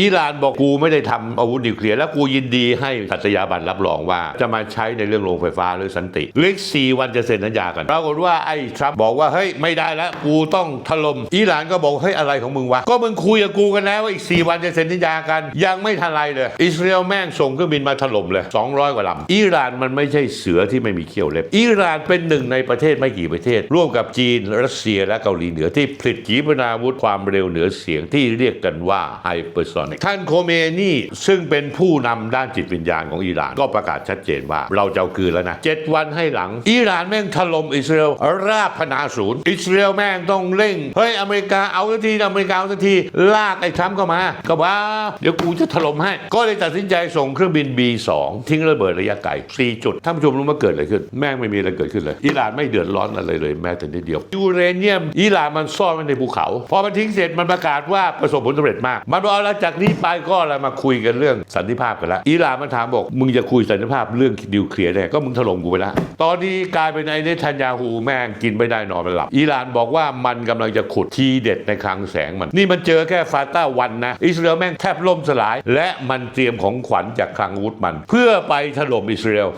อิหร่านบอกกูไม่ได้ทำอาวุธนิวเคลียร์แล้วกูยินดีให้สัตยาบันรับรองว่า จะมาใช้ในเรื่องโรงไฟฟ้าหรือสันติเล็กสี่วันจะเซ็นสัญญากันปรากฏว่าไอ้ทรัมป์บอกว่าเฮ้ยไม่ได้แล้วกูต้องถล่มอิหร่านก็บอกเฮ้ยอะไรของมึงวะก็มึงคุยกับกูกันแล้วว่าอีก 4 วันจะเซ็นสัญญากัน ยังไม่ทันไรเลย อิสราเอลแม่งส่งเครื่องบินมาถล่มเลย 200 กว่าลำอิหร่านมันไม่ใช่เสือที่ไม่มีเขี้ยวเล็บอิหร่านเป็นหนึ่งในประเทศไม่กี่ประเทศ ร่วมกับจีนรัสเซียและเกาหลีเหนือที่ผลิตขีปนาวุธความเร็วเหนือเสียงที่เรียกกันว่าไฮเปอร์โซนิกท่านโคเมนีซึ่งเป็นผู้นำด้านจิตวิญญาณของอิหร่านก็ประกาศชัดเจนว่า เราจะเอาคืนแล้วนะเจ็ดวันให้หลัง อิหร่านแม่งถล่มอิสราเอลราบพนาศูนย์ อิสราเอลแม่งต้องเร่งเฮ้ยอเมริกาเอาสักทีอเมริกาเอาสักทีลากไอ้ทรัมป์เข้ามา ก็ว่าเดี๋ยวกูจะถล่มให้ ก็เลยตัดสินใจส่งเครื่องบิน B2 ทิ้งระเบิดระยะไกล4จุดท่านผู้ชมรู้มาเกิดอะไรขึ้น แม่งไม่มีอะไรเกิดขึ้นเลย อิหร่านไม่เดือดร้อนอะไรเลยแม้แต่นิดเดียวยูเรเนียมอิหร่านมันซ่อนไว้ในภูเขา พอมันทิ้งเสร็จมันประกาศว่าประสบผลสำเร็จมาก มันบอกเอาละจากนี้ไปก็เรามาคุยกันเรื่องสันติภาพกันละอิหร่านมันถามบอก มึงจะคุยสันติภาพเรื่องดิวเคลียร์เนี่ยก็มึงถล่มกูไปละตอนนี้กลายเป็นไอ้เนทันยาฮูแม่งกินไม่ได้นอนไม่หลับอิหร่านบอกว่ามันกำลังจะขุดทีเด็ดในคลังแสงมัน นี่มันเจอแค่ฟาต้าวันนะ อิสราเอลแม่งแทบล่มสลาย และมันเตรียมของขวัญจากคลังอาวุธมัน เพื่อไปถล่มอิสราเอล